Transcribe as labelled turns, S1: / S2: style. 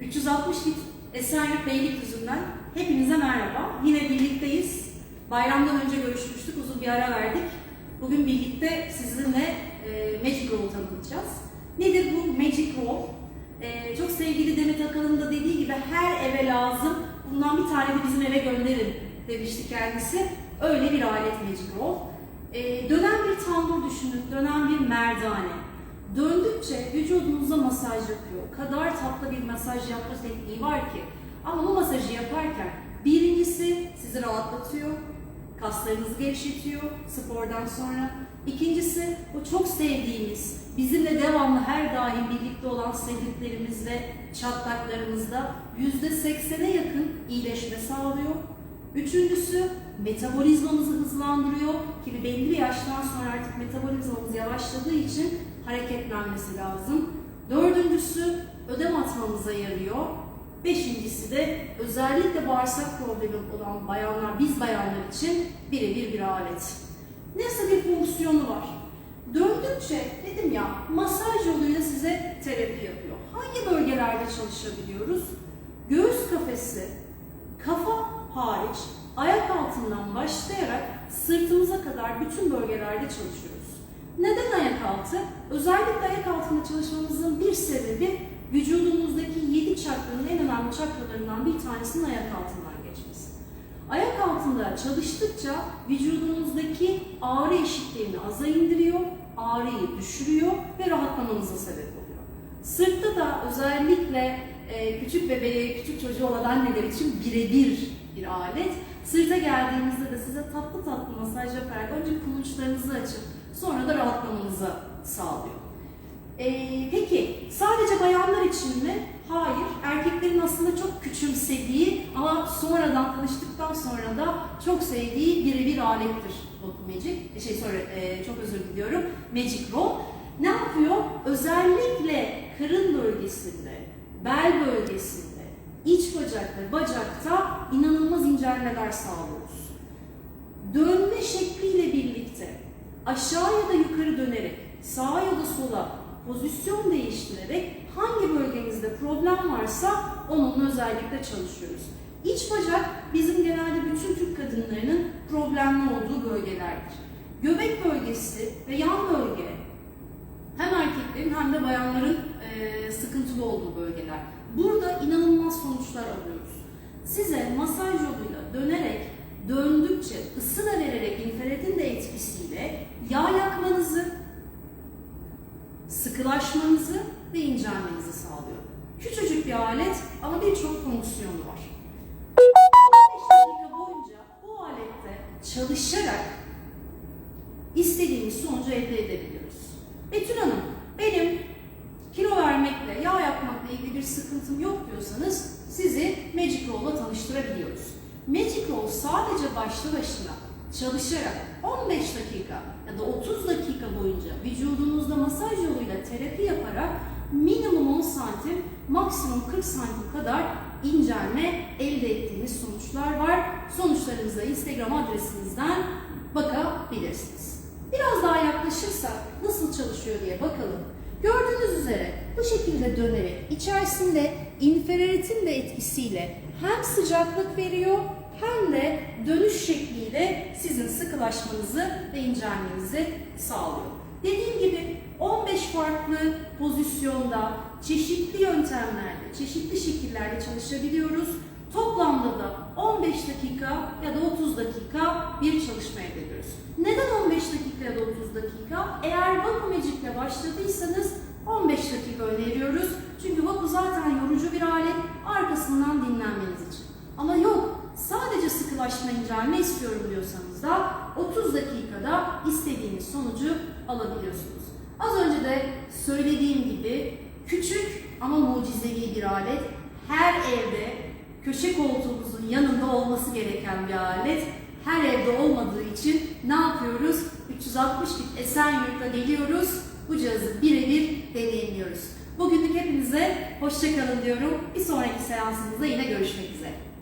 S1: 360 bit Esenyurt Beylikdüzü'nden hepinize merhaba. Yine birlikteyiz. Bayramdan önce görüşmüştük, uzun bir ara verdik. Bugün birlikte sizinle e, Magic Roll tanıtacağız. Nedir bu Magic Roll? E, çok sevgili Demet Akalın da dediği gibi her eve lazım, bundan bir tane de bizim eve gönderin demişti kendisi. Öyle bir alet Magic Roll. E, dönen bir tambur düşünün, dönen bir merdane. Döndükçe vücudunuza masaj yapıyor. Kadar tatlı bir masaj yapma tekniği var ki. Ama bu masajı yaparken birincisi sizi rahatlatıyor, kaslarınızı gevşetiyor spordan sonra. İkincisi o çok sevdiğimiz, bizimle devamlı her daim birlikte olan sevdiklerimiz ve çatlaklarımızda %80'e yakın iyileşme sağlıyor. Üçüncüsü metabolizmamızı hızlandırıyor ki belli bir yaştan sonra artık metabolizmamız yavaşladığı için hareketlenmesi lazım. Dördüncüsü ödem atmamıza yarıyor. Beşincisi de özellikle bağırsak problemi olan bayanlar, biz bayanlar için birebir bir alet. Nasıl bir fonksiyonu var? Döndükçe dedim ya masaj yoluyla size terapi yapıyor. Hangi bölgelerde çalışabiliyoruz? Göğüs kafesi, kafa hariç ayak altından başlayarak sırtımıza kadar bütün bölgelerde çalışıyoruz. Neden ayak altı? Özellikle ayak altında çalışmamızın bir sebebi vücudumuzdaki 7 çakranın en önemli çakralarından bir tanesinin ayak altından geçmesi. Ayak altında çalıştıkça vücudumuzdaki ağrı eşikliğini aza indiriyor, ağrıyı düşürüyor ve rahatlamanıza sebep oluyor. Sırtta da özellikle e, küçük bebeği, küçük çocuğu olan anneler için birebir bir alet. Sırta geldiğimizde de size tatlı tatlı masaj yaparak önce kulunçlarınızı açıp sonra da rahatlamanızı sağlıyor. Ee, peki sadece bayanlar için mi? Hayır. Erkeklerin aslında çok küçümsediği ama sonradan tanıştıktan sonra da çok sevdiği birebir alettir Magic. Şey sorry, e, çok özür diliyorum. Magic Roll. Ne yapıyor? Özellikle karın bölgesinde, bel bölgesinde, iç bacak ve bacakta inanılmaz incelmeler sağlıyoruz. Dönme şekliyle birlikte aşağı ya da yukarı dönerek, sağa ya da sola pozisyon değiştirerek hangi bölgemizde problem varsa onunla özellikle çalışıyoruz. İç bacak bizim genelde bütün Türk kadınlarının problemli olduğu bölgelerdir. Göbek bölgesi ve yan bölge hem erkeklerin hem de bayanların e, sıkıntılı olduğu bölgeler. Burada inanılmaz sonuçlar alıyoruz. Size masaj yoluyla dönerek, döndükçe ısı da vererek infraredin de etkisiyle yağ yakmanızı, sıkılaşmanızı ve incelmenizi sağlıyor. Küçücük bir alet ama birçok fonksiyonu var. 15 dakika boyunca bu alette çalışarak istediğimiz sonucu elde edebiliyoruz. Betül Hanım, benim vermekle, yağ yakmakla ilgili bir sıkıntım yok diyorsanız sizi Magic Roll'la tanıştırabiliyoruz. Magic Roll sadece başlı başına çalışarak 15 dakika ya da 30 dakika boyunca vücudunuzda masaj yoluyla terapi yaparak minimum 10 santim, maksimum 40 santim kadar incelme elde ettiğiniz sonuçlar var. Sonuçlarınıza Instagram adresimizden bakabilirsiniz. Biraz daha yaklaşırsak nasıl çalışıyor diye bakalım. Gördüğünüz üzere bu şekilde dönerek içerisinde infraredin de etkisiyle hem sıcaklık veriyor hem de dönüş şekliyle sizin sıkılaşmanızı ve incelmenizi sağlıyor. Dediğim gibi 15 farklı pozisyonda, çeşitli yöntemlerle, çeşitli şekillerde çalışabiliyoruz. Toplamda da 15 dakika ya da 30 dakika bir çalışma elde ediyoruz. Neden 15 dakika ya da 30 dakika? Eğer Vaku Magic ile başladıysanız 15 dakika öneriyoruz. Çünkü Vaku zaten yorucu bir alet, arkasından dinlenmeniz için. Ama yok, sadece sıkılaşma incelme istiyorum diyorsanız da 30 dakikada istediğiniz sonucu alabiliyorsunuz. Az önce de söylediğim gibi küçük ama mucizevi bir alet. Her evde köşe koltuğumuzun yanında olması gereken bir alet. Her evde olmadığı için ne yapıyoruz? 360 bit Esenyurt'a geliyoruz. Bu cihazı birebir deneyimliyoruz. Bugünlük hepinize hoşçakalın diyorum. Bir sonraki seansımızda yine görüşmek üzere.